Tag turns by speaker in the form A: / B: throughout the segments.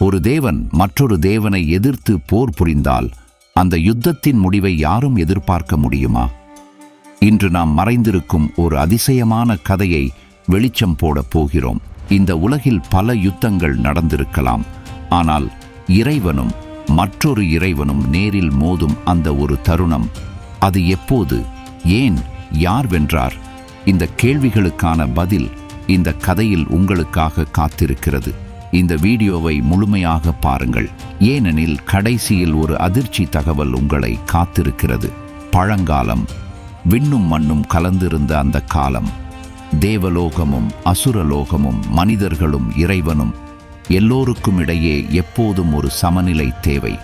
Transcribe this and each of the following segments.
A: ஒரு தேவன் மற்றொரு தேவனை எதிர்த்து போர் புரிந்தால் அந்த யுத்தத்தின் முடிவை யாரும் எதிர்பார்க்க முடியுமா? இன்று நாம் மறைந்திருக்கும் ஒரு அதிசயமான கதையை வெளிச்சம் போடப் போகிறோம். இந்த உலகில் பல யுத்தங்கள் நடந்திருக்கலாம். ஆனால் இறைவனும் மற்றொரு இறைவனும் நேரில் மோதும் அந்த ஒரு தருணம் அது எப்போது ஏன் யார் வென்றார்? இந்த கேள்விகளுக்கான பதில் இந்த கதையில் உங்களுக்காக காத்திருக்கிறது. இந்த வீடியோவை முழுமையாக பாருங்கள். ஏனெனில் கடைசியில் ஒரு அதிர்ச்சி தகவல் உங்களை காத்திருக்கிறது. பழங்காலம் விண்ணும் மண்ணும் கலந்திருந்த அந்த காலம். தேவலோகமும் அசுரலோகமும் மனிதர்களும் இறைவனும் எல்லோருக்கும் இடையே எப்போதும் ஒரு சமநிலை தேவை.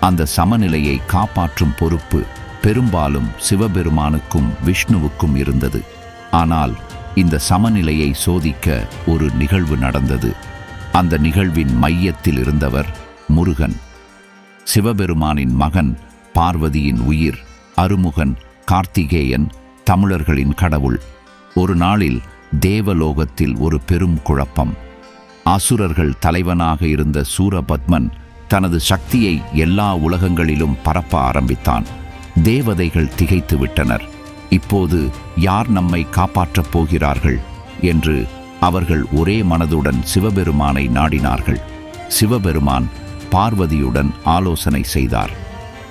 A: அந்த சமநிலையை காப்பாற்றும் பொறுப்பு பெரும்பாலும் சிவபெருமானுக்கும் விஷ்ணுவுக்கும் இருந்தது. ஆனால் இந்த சமநிலையை சோதிக்க ஒரு நிகழ்வு நடந்தது. அந்த நிகழ்வின் மையத்தில் இருந்தவர் முருகன். சிவபெருமானின் மகன் பார்வதியின் உயிர் அருமுகன் கார்த்திகேயன் தமிழர்களின் கடவுள். ஒரு நாளில் தேவலோகத்தில் ஒரு பெரும் குழப்பம். அசுரர்கள் தலைவனாக இருந்த சூரபத்மன் தனது சக்தியை எல்லா உலகங்களிலும் பரப்ப ஆரம்பித்தான். தேவதைகள் திகைத்து விட்டனர் இப்போது யார் நம்மை காப்பாற்றப் போகிறார்கள்? என்று அவர்கள் ஒரே மனதுடன் சிவபெருமானை நாடினார்கள். சிவபெருமான் பார்வதியுடன் ஆலோசனை செய்தார்.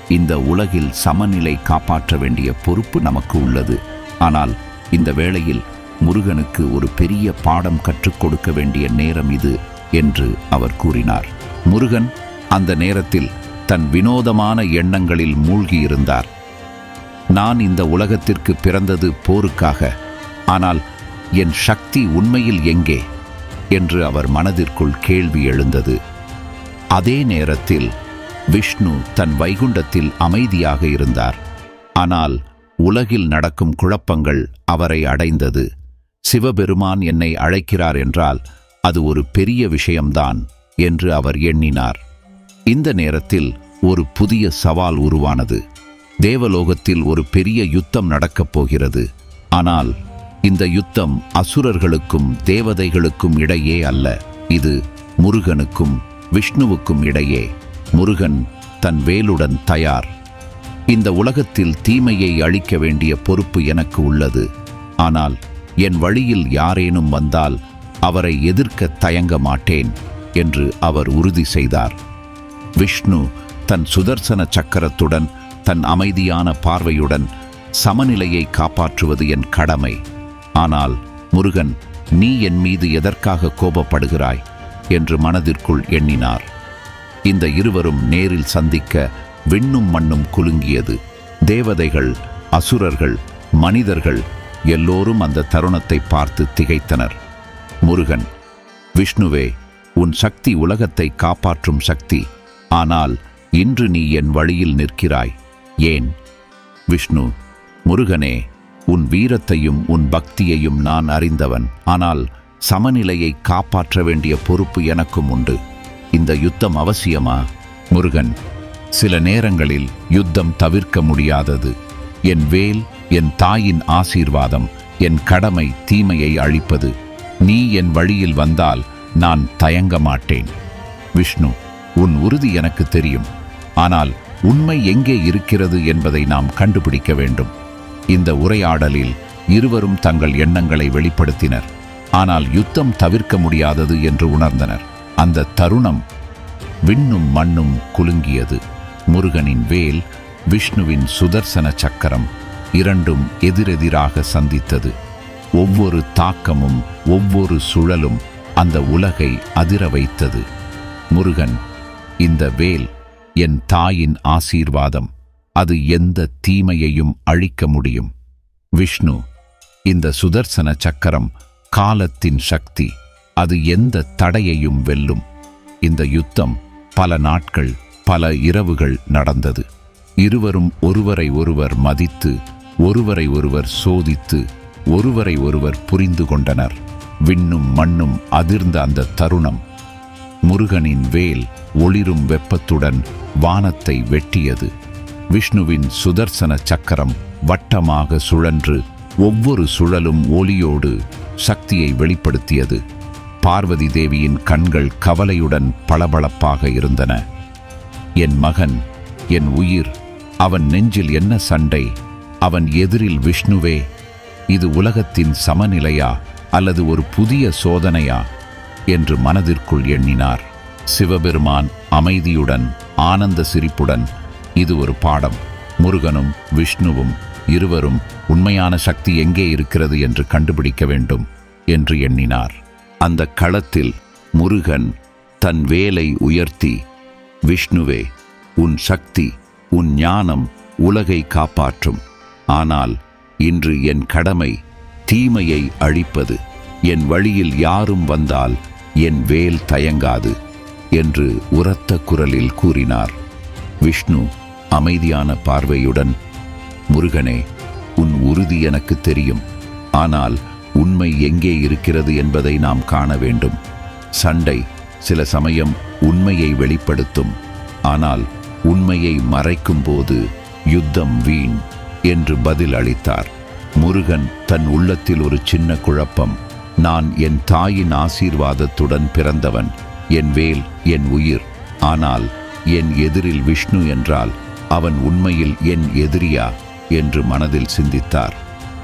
A: இந்த உலகில் சமநிலை காப்பாற்ற வேண்டிய பொறுப்பு நமக்கு உள்ளது. ஆனால் இந்த வேளையில் முருகனுக்கு ஒரு பெரிய பாடம் கற்றுக் கொடுக்க வேண்டிய நேரம் இது என்று அவர் கூறினார். முருகன் அந்த நேரத்தில் தன் வினோதமான எண்ணங்களில் மூழ்கியிருந்தார். நான் இந்த உலகத்திற்கு பிறந்தது போருக்காக. ஆனால் என் சக்தி உண்மையில் எங்கே? என்று அவர் மனதிற்குள் கேள்வி எழுந்தது. அதே நேரத்தில் விஷ்ணு தன் வைகுண்டத்தில் அமைதியாக இருந்தார். ஆனால் உலகில் நடக்கும் குழப்பங்கள் அவரை அடைந்தது. சிவபெருமான் என்னை அழைக்கிறார் என்றால் அது ஒரு பெரிய விஷயம்தான் என்று அவர் எண்ணினார். இந்த நேரத்தில் ஒரு புதிய சவால் உருவானது. தேவலோகத்தில் ஒரு பெரிய யுத்தம் நடக்கப் போகிறது. ஆனால் இந்த யுத்தம் அசுரர்களுக்கும் தேவதைகளுக்கும் இடையே அல்ல. இது முருகனுக்கும் விஷ்ணுவுக்கும் இடையே. முருகன் தன் வேலுடன் தயார். இந்த உலகத்தில் தீமையை அழிக்க வேண்டிய பொறுப்பு எனக்கு உள்ளது. ஆனால் என் வழியில் யாரேனும் வந்தால் அவரை எதிர்க்க தயங்க மாட்டேன் என்று அவர் உறுதி செய்தார். விஷ்ணு தன் சுதர்சன சக்கரத்துடன் தன் அமைதியான பார்வையுடன் சமநிலையை காப்பாற்றுவது என் கடமை. ஆனால் முருகன் நீ என் மீது எதற்காக கோபப்படுகிறாய்? என்று மனதிற்குள் எண்ணினார். இந்த இருவரும் நேரில் சந்திக்க விண்ணும் மண்ணும் குலுங்கியது. தேவதைகள் அசுரர்கள் மனிதர்கள் எல்லோரும் அந்த தருணத்தை பார்த்து திகைத்தனர். முருகன் விஷ்ணுவே உன் சக்தி உலகத்தை காப்பாற்றும் சக்தி. ஆனால் இன்று நீ என் வழியில் நிற்கிறாய். ஏன்? விஷ்ணு முருகனே உன் வீரத்தையும் உன் பக்தியையும் நான் அறிந்தவன். ஆனால் சமநிலையை காப்பாற்ற வேண்டிய பொறுப்பு எனக்கும் உண்டு. இந்த யுத்தம் அவசியமா? முருகன் சில நேரங்களில் யுத்தம் தவிர்க்க முடியாதது. என் வேல் என் தாயின் ஆசீர்வாதம் என் கடமை தீமையை அழிப்பது. நீ என் வழியில் வந்தால் நான் தயங்க மாட்டேன். விஷ்ணு உன் உறுதி எனக்கு தெரியும். ஆனால் உண்மை எங்கே இருக்கிறது என்பதை நாம் கண்டுபிடிக்க வேண்டும். இந்த உரையாடலில் இருவரும் தங்கள் எண்ணங்களை வெளிப்படுத்தினர். ஆனால் யுத்தம் தவிர்க்க முடியாதது என்று உணர்ந்தனர். அந்த தருணம் விண்ணும் மண்ணும் குலுங்கியது. முருகனின் வேல் விஷ்ணுவின் சுதர்சன சக்கரம் இரண்டும் எதிரெதிராக சந்தித்தது. ஒவ்வொரு தாக்கமும் ஒவ்வொரு சுழலும் அந்த உலகை அதிர வைத்தது. முருகன் இந்த வேல் என் தாயின் ஆசீர்வாதம். அது எந்த தீமையையும் அழிக்க முடியும். விஷ்ணு இந்த சுதர்சன சக்கரம் காலத்தின் சக்தி அது எந்த தடையையும் வெல்லும். இந்த யுத்தம் பல நாட்கள் பல இரவுகள் நடந்தது. இருவரும் ஒருவரை ஒருவர் மதித்து ஒருவரை ஒருவர் சோதித்து ஒருவரை ஒருவர் புரிந்து கொண்டனர். விண்ணும் மண்ணும் அதிர்ந்த அந்த தருணம். முருகனின் வேல் ஒளிரும் வெப்பத்துடன் வானத்தை வெட்டியது. விஷ்ணுவின் சுதர்சன சக்கரம் வட்டமாக சுழன்று ஒவ்வொரு சுழலும் ஒலியோடு சக்தியை வெளிப்படுத்தியது. பார்வதி தேவியின் கண்கள் கவலையுடன் பளபளப்பாக இருந்தன. என் மகன் என் உயிர் அவன் நெஞ்சில் என்ன சண்டை? அவன் எதிரில் விஷ்ணுவே இது உலகத்தின் சமநிலையா அல்லது ஒரு புதிய சோதனையா? என்று மனதிற்குள் எண்ணினார். சிவபெருமான் அமைதியுடன் ஆனந்த சிரிப்புடன் இது ஒரு பாடம். முருகனும் விஷ்ணுவும் இருவரும் உண்மையான சக்தி எங்கே இருக்கிறது என்று கண்டுபிடிக்க வேண்டும் என்று எண்ணினார். அந்த களத்தில் முருகன் தன் வேலை உயர்த்தி விஷ்ணுவே உன் சக்தி உன் ஞானம் உலகை காப்பாற்றும். ஆனால் இன்று என் கடமை தீமையை அழிப்பது. என் வழியில் யாரும் வந்தால் என் வேல் தயங்காது என்று உரத்த குரலில் கூறினார். விஷ்ணு அமைதியான பார்வையுடன் முருகனே உன் உறுதி எனக்கு தெரியும். ஆனால் உண்மை எங்கே இருக்கிறது என்பதை நாம் காண வேண்டும். சண்டை சில சமயம் உண்மையை வெளிப்படுத்தும். ஆனால் உண்மையை மறைக்கும் போது யுத்தம் வீண் என்று பதில் அளித்தார். முருகன் தன் உள்ளத்தில் ஒரு சின்ன குழப்பம். நான் என் தாயின் ஆசீர்வாதத்துடன் பிறந்தவன். என் வேல் என் உயிர். ஆனால் என் எதிரில் விஷ்ணு என்றால் அவன் உண்மையில் என் எதிரியா? என்று மனதில் சிந்தித்தார்.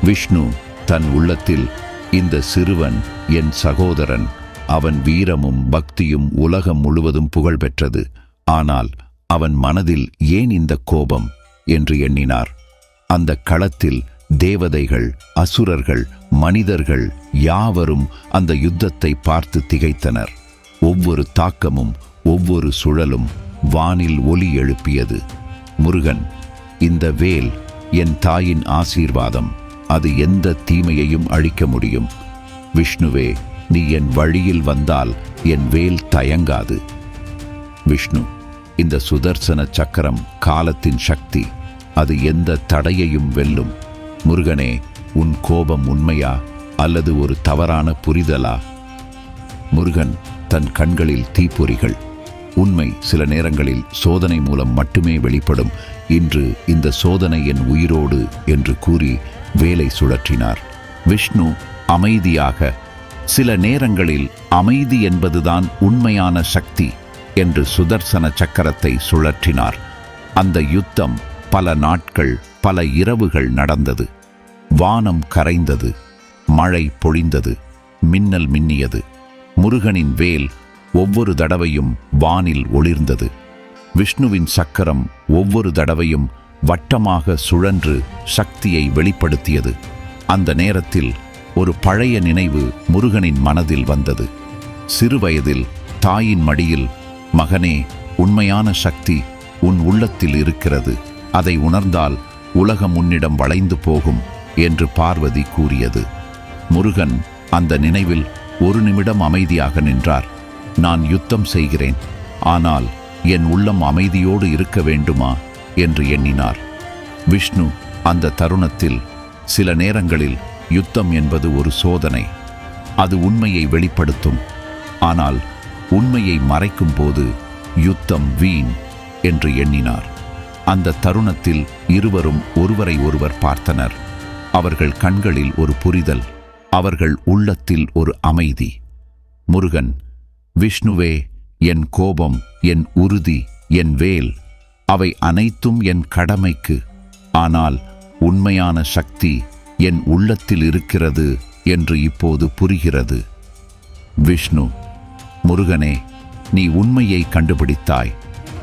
A: விஷ்ணு தன் உள்ளத்தில் இந்த சிறுவன் என் சகோதரன் அவன் வீரமும் பக்தியும் உலகம் முழுவதும் புகழ் பெற்றது. ஆனால் அவன் மனதில் ஏன் இந்த கோபம்? என்று எண்ணினார். அந்த களத்தில் தேவதைகள் அசுரர்கள் மனிதர்கள் யாவரும் அந்த யுத்தத்தை பார்த்து திகைத்தனர். ஒவ்வொரு தாக்கமும் ஒவ்வொரு சுழலும் வானில் ஒலி எழுப்பியது. முருகன் இந்த வேல் என் தாயின் ஆசீர்வாதம். அது எந்த தீமையையும் அழிக்க முடியும். விஷ்ணுவே நீ என் வழியில் வந்தால் என் வேல் தயங்காது. விஷ்ணு இந்த சுதர்சன சக்கரம் காலத்தின் சக்தி. அது எந்த தடையையும் வெல்லும். முருகனே உன் கோபம் உண்மையா அல்லது ஒரு தவறான புரிதலா? முருகன் தன் கண்களில் தீப்பொறிகள். உண்மை சில நேரங்களில் சோதனை மூலம் மட்டுமே வெளிப்படும். இன்று இந்த சோதனை என் உயிரோடு என்று கூறி வேலை சுழற்றினார். விஷ்ணு அமைதியாக சில நேரங்களில் அமைதி என்பதுதான் உண்மையான சக்தி என்று சுதர்சன சக்கரத்தை சுழற்றினார். அந்த யுத்தம் பல நாட்கள் பல இரவுகள் நடந்தது. வானம் கரைந்தது மழை பொழிந்தது மின்னல் மின்னியது. முருகனின் வேல் ஒவ்வொரு தடவையும் வானில் ஒளிர்ந்தது. விஷ்ணுவின் சக்கரம் ஒவ்வொரு தடவையும் வட்டமாக சுழன்று சக்தியை வெளிப்படுத்தியது. அந்த நேரத்தில் ஒரு பழைய நினைவு முருகனின் மனதில் வந்தது. சிறுவயதில் தாயின் மடியில் மகனே உண்மையான சக்தி உன் உள்ளத்தில் இருக்கிறது. அதை உணர்ந்தால் உலகம் உன்னிடம் வளைந்து போகும் என்று பார்வதி கூறியது. முருகன் அந்த நினைவில் ஒரு நிமிடம் அமைதியாக நின்றார். நான் யுத்தம் செய்கிறேன். ஆனால் என் உள்ளம் அமைதியோடு இருக்க வேண்டுமா? என்று எண்ணினார். விஷ்ணு அந்த தருணத்தில் சில நேரங்களில் யுத்தம் என்பது ஒரு சோதனை. அது உண்மையை வெளிப்படுத்தும். ஆனால் உண்மையை மறைக்கும் போது யுத்தம் வீண் என்று எண்ணினார். அந்த தருணத்தில் இருவரும் ஒருவரை ஒருவர் பார்த்தனர். அவர்கள் கண்களில் ஒரு புரிதல் அவர்கள் உள்ளத்தில் ஒரு அமைதி. முருகன் விஷ்ணுவே என் கோபம் என் உறுதி என் வேல் அவை அனைத்தும் என் கடமைக்கு. ஆனால் உண்மையான சக்தி என் உள்ளத்தில் இருக்கிறது என்று இப்போது புரிகிறது. விஷ்ணு முருகனே நீ உண்மையை கண்டுபிடித்தாய்.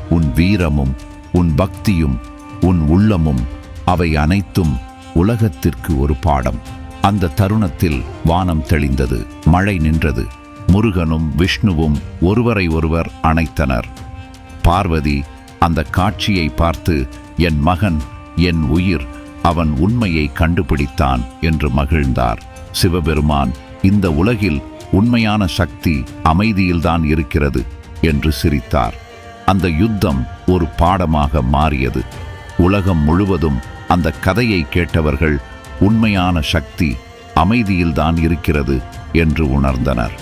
A: உன் வீரமும் உன் பக்தியும் உன் உள்ளமும் அவை அனைத்தும் உலகத்திற்கு ஒரு பாடம். அந்த தருணத்தில் வானம் தெளிந்தது மழை நின்றது. முருகனும் விஷ்ணுவும் ஒருவரை ஒருவர் அணைத்தனர். பார்வதி அந்த காட்சியை பார்த்து என் மகன் என் உயிர் அவன் உண்மையை கண்டுபிடித்தான் என்று மகிழ்ந்தார். சிவபெருமான் இந்த உலகில் உண்மையான சக்தி அமைதியில்தான் இருக்கிறது என்று சிரித்தார். அந்த யுத்தம் ஒரு பாடமாக மாறியது. உலகம் முழுவதும் அந்த கதையை கேட்டவர்கள் உண்மையான சக்தி அமைதியில்தான் இருக்கிறது என்று உணர்ந்தனர்.